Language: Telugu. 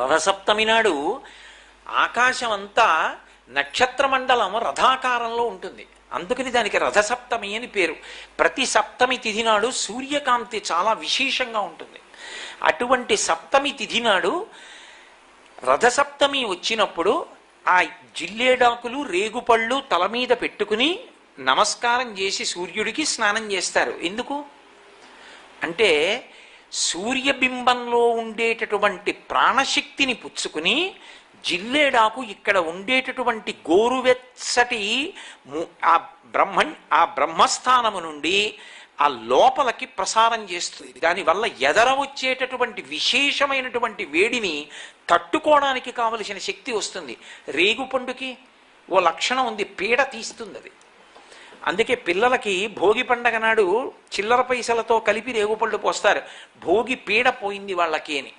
రథసప్తమి నాడు ఆకాశం అంతా నక్షత్ర మండలం రథాకారంలో ఉంటుంది. అందుకని దానికి రథసప్తమి అని పేరు. ప్రతి సప్తమి తిథి నాడు సూర్యకాంతి చాలా విశేషంగా ఉంటుంది. అటువంటి సప్తమి తిథి నాడు రథసప్తమి వచ్చినప్పుడు ఆ జిల్లేడాకులు రేగుపళ్ళు తల మీద పెట్టుకుని నమస్కారం చేసి సూర్యుడికి స్నానం చేస్తారు. ఎందుకు? అంటే సూర్యబింబంలో ఉండేటటువంటి ప్రాణశక్తిని పుచ్చుకుని జిల్లేడాకు ఇక్కడ ఉండేటటువంటి గోరువెచ్చటి ఆ బ్రహ్మ ఆ బ్రహ్మస్థానము నుండి ఆ లోపలికి ప్రసారం చేస్తుంది దానివల్ల ఎదర వచ్చేటటువంటి విశేషమైనటువంటి వేడిని తట్టుకోవడానికి కావలసిన శక్తి వస్తుంది. రేగుపండుకి ఓ లక్షణం ఉంది. పీడ తీస్తుంది అది అందుకే పిల్లలకి భోగి పండగ నాడు చిల్లర పైసలతో కలిపి రేగుపళ్ళు పోస్తారు. భోగి పీడ పోయింది వాళ్ళకి అని